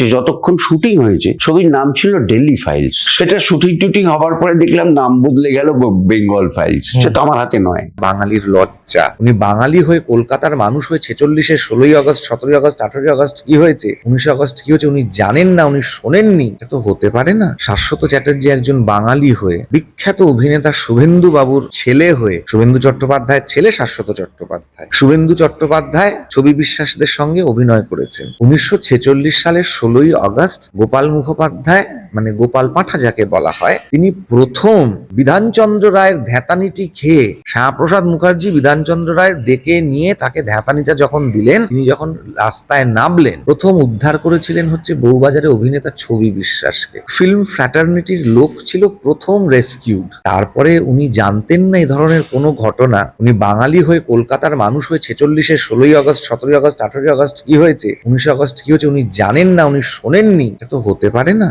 যে যতক্ষণ শুটিং হয়েছে ছবির নাম ছিল দিল্লি ফাইলস সেটা শুটিং টুটিং হবার পরে দেখলাম নাম বদলে গেল বেঙ্গল ফাইলস সেটা আমার হাতে নয়। বাঙালির লজ্জা। উনি বাঙালি হয়ে কলকাতার মানুষ হয়ে ছেচল্লিশে ষোলোই আগস্ট সতেরোই আগস্ট আঠারোই আগস্ট কি হয়েছে উনিশে আগস্ট কি হয়েছে উনি জানেন না উনি শোনেননি। এটা তো হতে পারে না। শাশ্বত চ্যাটার্জি একজন বাঙালি হয়ে বিখ্যাত অভিনেতা শুভেন্দু বাবুর ছেলে হয়ে শুভেন্দু চট্টোপাধ্যায়ের ছেলে শাশ্বত চট্টোপাধ্যায়। শুভেন্দু চট্টোপাধ্যায় ছবি বিশ্বাসদের সঙ্গে অভিনয় করেছেন। উনিশশো ছেচল্লিশ সালের ষোলোই আগস্ট গোপাল মুখোপাধ্যায় মানে গোপাল পাঠা যাকে বলা হয়, তিনি প্রথম বিধানচন্দ্র রায়ের ধ্যাতানিটি খেয়ে শ্যামাপ্রসাদ মুখার্জি বিধানচন্দ্র রায়ের ডেকে নিয়ে তাকে ধ্যাতানিটা যখন দিলেন, তিনি যখন রাস্তায় নামলেন, প্রথম উদ্ধার করেছিলেন হচ্ছে বউবাজারে অভিনেতা ছবি বিশ্বাসকে। ফিল্ম ফ্র্যাটার্নিটির লোক ছিল প্রথম রেস্কিউড। তারপরে উনি জানতেন না এই ধরনের কোনো ঘটনা। উনি বাঙালি হয়ে কলকাতার মানুষ হয়ে ছেচল্লিশে ষোলোই আগস্ট, সতেরোই আগস্ট, আঠারোই আগস্ট কি হয়েছে, উনিশে আগস্ট কি হয়েছে উনি জানেন না, উনি শোনেননি, এটা তো হতে পারে না।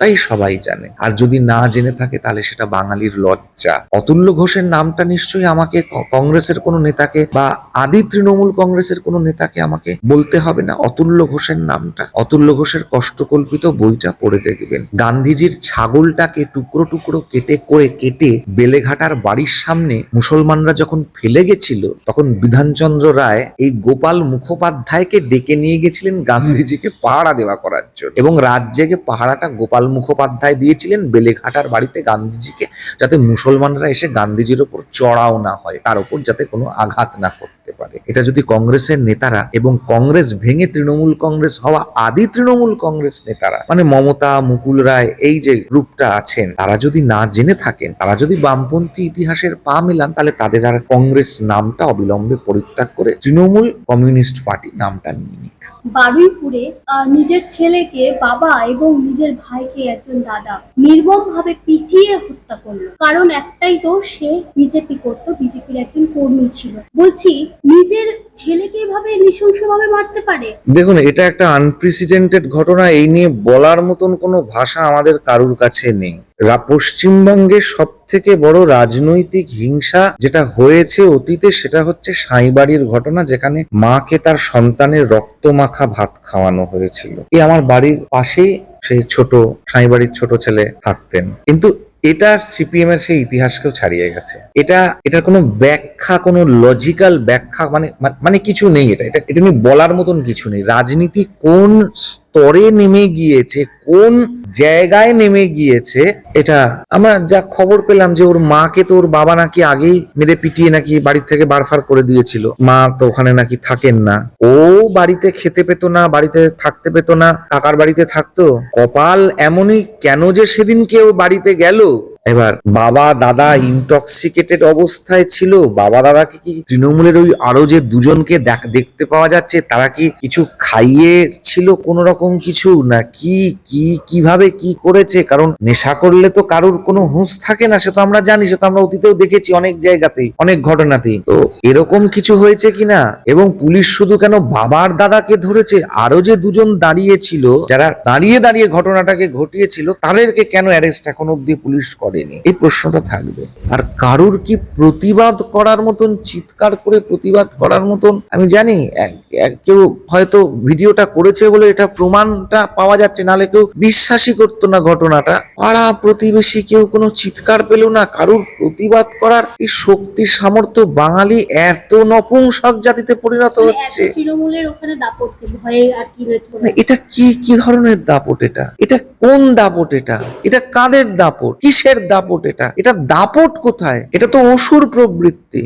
সবটাই সবাই জানে। আর যদি না জেনে থাকে, তাহলে সেটা বাঙালির লজ্জা। অতুল্য ঘোষের নামটা নিশ্চয়ই আমাকে কংগ্রেসের কোনো নেতাকে বা আদি তৃণমূল কংগ্রেসের কোনো নেতাকে আমাকে বলতে হবে না। অতুল্য ঘোষের নামটা, অতুল্য ঘোষের কষ্টকল্পিত বইটা পড়ে দেখবেন। গান্ধীজির ছাগলটাকে টুকরো টুকরো কেটে করে কেটে বেলেঘাটার বাড়ির সামনে মুসলমানরা যখন ফেলে গেছিল, তখন বিধানচন্দ্র রায় এই গোপাল মুখোপাধ্যায়কে ডেকে নিয়ে গেছিলেন গান্ধীজিকে পাহারা দেওয়া করার জন্য। এবং জেগে পাহারাটা গোপাল মুখোপাধ্যায় দিয়েছিলেন বেলেঘাটার বাড়িতে গান্ধীজিকে। যাতে মুসলমানরা এসে গান্ধীজির ওপর চড়াও না হয়, তার ওপর যাতে কোনো আঘাত না করতে পারে। এটা যদি কংগ্রেসের নেতারা এবং কংগ্রেস ভেঙে তৃণমূল কংগ্রেস হওয়া আদি তৃণমূল কংগ্রেস নেতারা মানে মমতা, মুকুল রায়, এই যে গ্রুপটা আছেন, তারা যদি না জেনে থাকেন, তারা যদি বামপন্থী ইতিহাসের পা মেলান, তাহলে তাদের আর কংগ্রেস নামটা অবিলম্বে পরিত্যাগ করে তৃণমূল কমিউনিস্ট পার্টি নামটা নিয়ে নিক। বারুইপুরে নিজের ছেলেকে, বাবা এবং নিজের ভাইকে একজন দাদা নির্মম ভাবে পিটিয়ে হত্যা করল। কারণ একটাই তো সে বিজেপি করতো, বিজেপির একজন কর্মী ছিল। বলছি, নিজের ছেলেকে এভাবে নৃশংসভাবে মারতে পারে? দেখুন, এটা একটা আনপ্রেসিডেন্টেড ঘটনা, এই নিয়ে বলার মতন কোনো ভাষা আমাদের কারুর কাছে নেই। পশ্চিমবঙ্গের সব থেকে বড় রাজনৈতিক হিংসা যেটা হয়েছে অতীতে, সেটা হচ্ছে সাঁইবাড়ির ঘটনা, যেখানে মাকে তার সন্তানের রক্ত মাখা ভাত খাওয়ানো হয়েছিল। এই আমার বাড়ির পাশেই সেই ছোট, সাঁইবাড়ির ছোট ছেলে থাকতেন। কিন্তু এটা সিপিএম এর সেই ইতিহাসকেও ছাড়িয়ে গেছে। এটা, এটার কোনো ব্যাখ্যা, কোনো লজিক্যাল ব্যাখ্যা মানে মা- মানে কিছু নেই এটা। এটা এটা নিয়ে বলার মতন কিছু নেই। রাজনীতি কোন স্তরে নেমে গিয়েছে, কোন জায়গায় নেমে গিয়েছে, এটা আমরা যা খবর পেলাম যে ওর মাকে তো ওর বাবা নাকি আগেই মেরে পিটিয়ে নাকি বাড়ির থেকে বারফার করে দিয়েছিল। মা তো ওখানে নাকি থাকেন না। ও বাড়িতে খেতে পেতো না, বাড়িতে থাকতে পেতো না, কাকার বাড়িতে থাকতো। কপাল এমনই কেন যে সেদিন কেউ বাড়িতে গেল? এবার বাবা, দাদা ইনটক্সিকেটেড অবস্থায় ছিল। বাবা, দাদাকে কি তৃণমূলের ওই আরও যে দুজনকে দেখতে পাওয়া যাচ্ছে, তারা কি কিছু খাইয়ে ছিল কোন রকম কিছু? না কি কি, কীভাবে কি করেছে? কারণ নেশা করলে তো কারোর কোনো হুঁশ থাকে না, সে তো আমরা জানি, সে তো আমরা অতীতেও দেখেছি অনেক জায়গাতেই, অনেক ঘটনাতেই। তো এরকম কিছু হয়েছে কিনা এবং পুলিশ শুধু কেন বাবার দাদাকে ধরেছে? আরও যে দুজন দাঁড়িয়েছিল, যারা দাঁড়িয়ে দাঁড়িয়ে ঘটনাটাকে ঘটিয়েছিল, তাদেরকে কেন অ্যারেস্ট এখন অব্দি পুলিশ করেনি। এই প্রশ্নটা থাকবে। আর কারুর কি প্রতিবাদ করার মতন চিৎকার করে প্রতিবাদ করার মতন? আমি জানি কেউ হয়তো ভিডিওটা করেছে বলে এটা প্রমাণটা পাওয়া যাচ্ছে নাহলে কেউ বিশ্বাসই করতো না ঘটনাটা। পাড়া প্রতিবেশী কেউ কোনো চিৎকার পেল না? কারুর প্রতিবাদ করার এই শক্তি সামর্থ্য বাঙালি এত নপুংসক জাতিতে পরিণত মানে হচ্ছে। তৃণমূলের ওখানে দাপড়ছে ভয়ে আর কি মানে এটা কি কি ধরনের দাপট এটা? এটা কোন দাপট এটা? এটা কাদের দাপট? কিসের দাপট এটা। এটা দাপট কোথায়? এটা তো অসুর প্রবৃত্তি।